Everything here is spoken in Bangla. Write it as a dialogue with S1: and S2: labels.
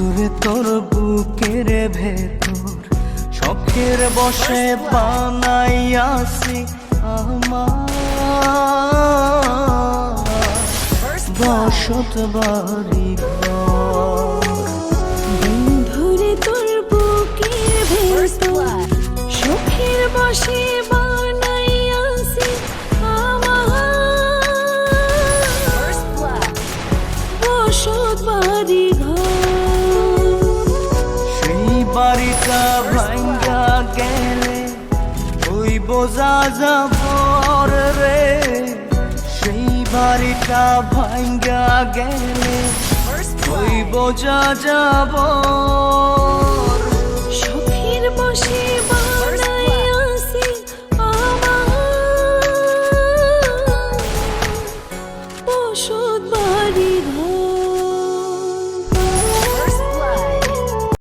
S1: বন্ধুরে তোর বুকের ভেতর, শখের বসে বানাইয়াছি আমার। বসত বাড়ি
S2: ধরে তোর বুকের বসে বানাইয়াছি আমার। বসত বাড়ি
S1: মনটা ভাঙ্গা গেলে ওই বোঝা যাবর রে। সেই বাড়িটা গেলে ওই বোঝা যাব সুখের বসে বাড়ি